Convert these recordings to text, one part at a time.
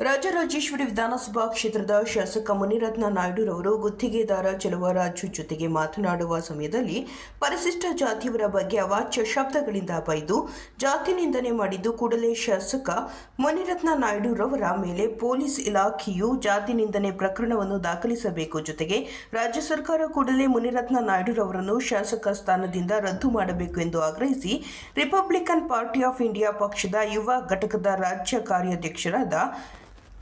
ರಾಜರಾಜೇಶ್ವರಿ ವಿಧಾನಸಭಾ ಕ್ಷೇತ್ರದ ಶಾಸಕ ಮುನಿರತ್ನ ನಾಯ್ಡುರವರು ಗುತ್ತಿಗೆದಾರ ಚಲುವರಾಜು ಜೊತೆಗೆ ಮಾತನಾಡುವ ಸಮಯದಲ್ಲಿ ಪರಿಶಿಷ್ಟ ಜಾತಿಯವರ ಬಗ್ಗೆ ಅವಾಚ್ಯ ಶಬ್ದಗಳಿಂದ ಬೈದು ಜಾತಿ ನಿಂದನೆ ಮಾಡಿದ್ದು ಕೂಡಲೇ ಶಾಸಕ ಮುನಿರತ್ನ ನಾಯ್ಡುರವರ ಮೇಲೆ ಪೊಲೀಸ್ ಇಲಾಖೆಯು ಜಾತಿ ನಿಂದನೆ ಪ್ರಕರಣವನ್ನು ದಾಖಲಿಸಬೇಕು ಜೊತೆಗೆ ರಾಜ್ಯ ಸರ್ಕಾರ ಕೂಡಲೇ ಮುನಿರತ್ನ ನಾಯ್ಡುರವರನ್ನು ಶಾಸಕ ಸ್ಥಾನದಿಂದ ರದ್ದು ಮಾಡಬೇಕು ಎಂದು ಆಗ್ರಹಿಸಿ ರಿಪಬ್ಲಿಕನ್ ಪಾರ್ಟಿ ಆಫ್ ಇಂಡಿಯಾ ಪಕ್ಷದ ಯುವ ಘಟಕದ ರಾಜ್ಯ ಕಾರ್ಯಾಧ್ಯಕ್ಷರಾದ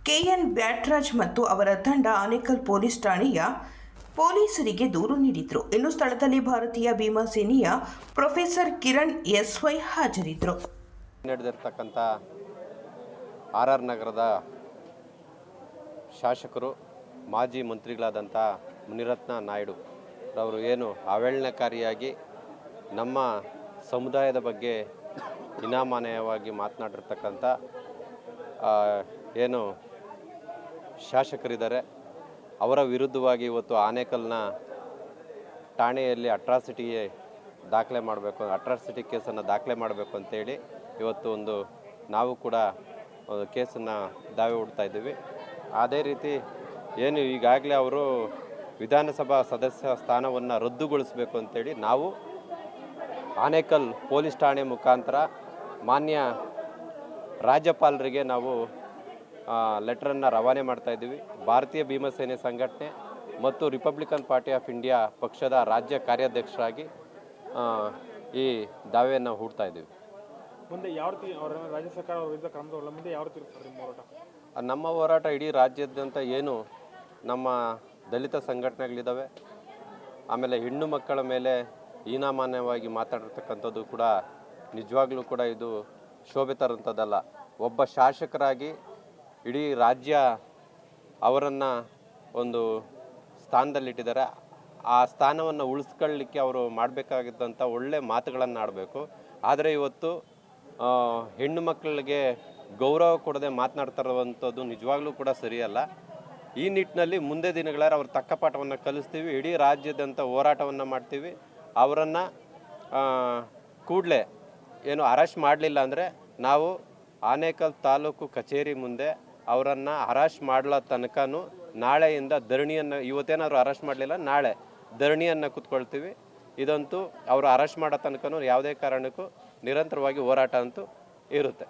ಕೆಎನ್ ಬ್ಯಾಟ್ರಾಜ್ ಮತ್ತು ಅವರ ತಂಡ ಆನೇಕಲ್ ಪೊಲೀಸ್ ಠಾಣೆಯ ಪೊಲೀಸರಿಗೆ ದೂರು ನೀಡಿದ್ರು. ಇನ್ನು ಸ್ಥಳದಲ್ಲಿ ಭಾರತೀಯ ಭೀಮಾ ಸೇನೆಯ ಪ್ರೊಫೆಸರ್ ಕಿರಣ್ ಎಸ್ ವೈ ಹಾಜರಿದ್ರು. ನಡೆದಿರ್ತಕ್ಕಂಥ ಆರ್ ಆರ್ ನಗರದ ಶಾಸಕರು, ಮಾಜಿ ಮಂತ್ರಿಗಳಾದಂಥ ಮುನಿರತ್ನ ನಾಯ್ಡು ಅವರು ಏನು ಅವೇಳನಕಾರಿಯಾಗಿ ನಮ್ಮ ಸಮುದಾಯದ ಬಗ್ಗೆ ಇನಾಮಾನಯವಾಗಿ ಮಾತನಾಡಿರ್ತಕ್ಕಂಥ ಏನು ಶಾಸಕರಿದ್ದಾರೆ. ಅವರ ವಿರುದ್ಧವಾಗಿ ಇವತ್ತು ಆನೇಕಲ್ನ ಠಾಣೆಯಲ್ಲಿ ಅಟ್ರಾಸಿಟಿಗೆ ದಾಖಲೆ ಮಾಡಬೇಕು, ಅಟ್ರಾಸಿಟಿ ಕೇಸನ್ನು ದಾಖಲೆ ಮಾಡಬೇಕು ಅಂತೇಳಿ ಇವತ್ತು ಒಂದು ನಾವು ಕೂಡ ಒಂದು ಕೇಸನ್ನು ದಾವೆ ಹುಡ್ತಾ ಇದ್ದೀವಿ. ಅದೇ ರೀತಿ ಏನು ಈಗಾಗಲೇ ಅವರು ವಿಧಾನಸಭಾ ಸದಸ್ಯ ಸ್ಥಾನವನ್ನು ರದ್ದುಗೊಳಿಸಬೇಕು ಅಂತೇಳಿ ನಾವು ಆನೇಕಲ್ ಪೊಲೀಸ್ ಠಾಣೆ ಮುಖಾಂತರ ಮಾನ್ಯ ರಾಜ್ಯಪಾಲರಿಗೆ ನಾವು ಲೆಟ್ರನ್ನು ರವಾನೆ ಮಾಡ್ತಾ ಇದ್ದೀವಿ. ಭಾರತೀಯ ಭೀಮಸೇನೆ ಸಂಘಟನೆ ಮತ್ತು ರಿಪಬ್ಲಿಕನ್ ಪಾರ್ಟಿ ಆಫ್ ಇಂಡಿಯಾ ಪಕ್ಷದ ರಾಜ್ಯ ಕಾರ್ಯಾಧ್ಯಕ್ಷರಾಗಿ ಈ ದಾವೆಯನ್ನು ಹೂಡ್ತಾ ಇದ್ದೀವಿ. ಮುಂದೆ ಯಾವ ರೀತಿ ಅವರ ರಾಜ್ಯ ಸರ್ಕಾರ ವಿರುದ್ಧ ಮುಂದೆ ಯಾವ ರೀತಿ ನಿಮ್ಮ ಹೋರಾಟ? ನಮ್ಮ ಹೋರಾಟ ಇಡೀ ರಾಜ್ಯಾದ್ಯಂತ ಏನು ನಮ್ಮ ದಲಿತ ಸಂಘಟನೆಗಳಿದ್ದಾವೆ ಆಮೇಲೆ ಹೆಣ್ಣು ಮಕ್ಕಳ ಮೇಲೆ ಹೀನಾಮಾನ್ಯವಾಗಿ ಮಾತಾಡಿರ್ತಕ್ಕಂಥದ್ದು ಕೂಡ ನಿಜವಾಗ್ಲೂ ಕೂಡ ಇದು ಶೋಭೆ ತರುವಂಥದ್ದಲ್ಲ ಒಬ್ಬ ಶಾಸಕರಾಗಿ ಇಡೀ ರಾಜ್ಯ ಅವರನ್ನು ಒಂದು ಸ್ಥಾನದಲ್ಲಿಟ್ಟಿದ್ದಾರೆ. ಆ ಸ್ಥಾನವನ್ನು ಉಳಿಸ್ಕೊಳ್ಳಿಕ್ಕೆ ಅವರು ಮಾಡಬೇಕಾಗಿದ್ದಂಥ ಒಳ್ಳೆ ಮಾತುಗಳನ್ನು ಆಡಬೇಕು. ಆದರೆ ಇವತ್ತು ಹೆಣ್ಣು ಮಕ್ಕಳಿಗೆ ಗೌರವ ಕೊಡದೆ ಮಾತನಾಡ್ತಿರುವಂಥದ್ದು ನಿಜವಾಗ್ಲೂ ಕೂಡ ಸರಿಯಲ್ಲ. ಈ ನಿಟ್ಟಿನಲ್ಲಿ ಮುಂದೆ ದಿನಗಳಲ್ಲಿ ಅವ್ರ ತಕ್ಕ ಪಾಠವನ್ನು ಕಲಿಸ್ತೀವಿ. ಇಡೀ ರಾಜ್ಯದಂಥ ಹೋರಾಟವನ್ನು ಮಾಡ್ತೀವಿ. ಅವರನ್ನು ಕೂಡಲೇ ಏನು ಅರೆಸ್ಟ್ ಮಾಡಲಿಲ್ಲ ಅಂದರೆ ನಾವು ಆನೇಕಲ್ ತಾಲೂಕು ಕಚೇರಿ ಮುಂದೆ ಅವರನ್ನು ಅರೆಸ್ಟ್ ಮಾಡಲ ತನಕನೂ ನಾಳೆಯಿಂದ ಧರಣಿಯನ್ನು ಇವತ್ತೇನಾದ್ರು ಅರೆಸ್ಟ್ ಮಾಡಲಿಲ್ಲ, ನಾಳೆ ಧರಣಿಯನ್ನು ಕೂತ್ಕೊಳ್ತೀವಿ. ಇದಂತೂ ಅವರು ಅರೆಸ್ಟ್ ಮಾಡೋ ತನಕನೂ ಯಾವುದೇ ಕಾರಣಕ್ಕೂ ನಿರಂತರವಾಗಿ ಹೋರಾಟ ಅಂತೂ ಇರುತ್ತೆ.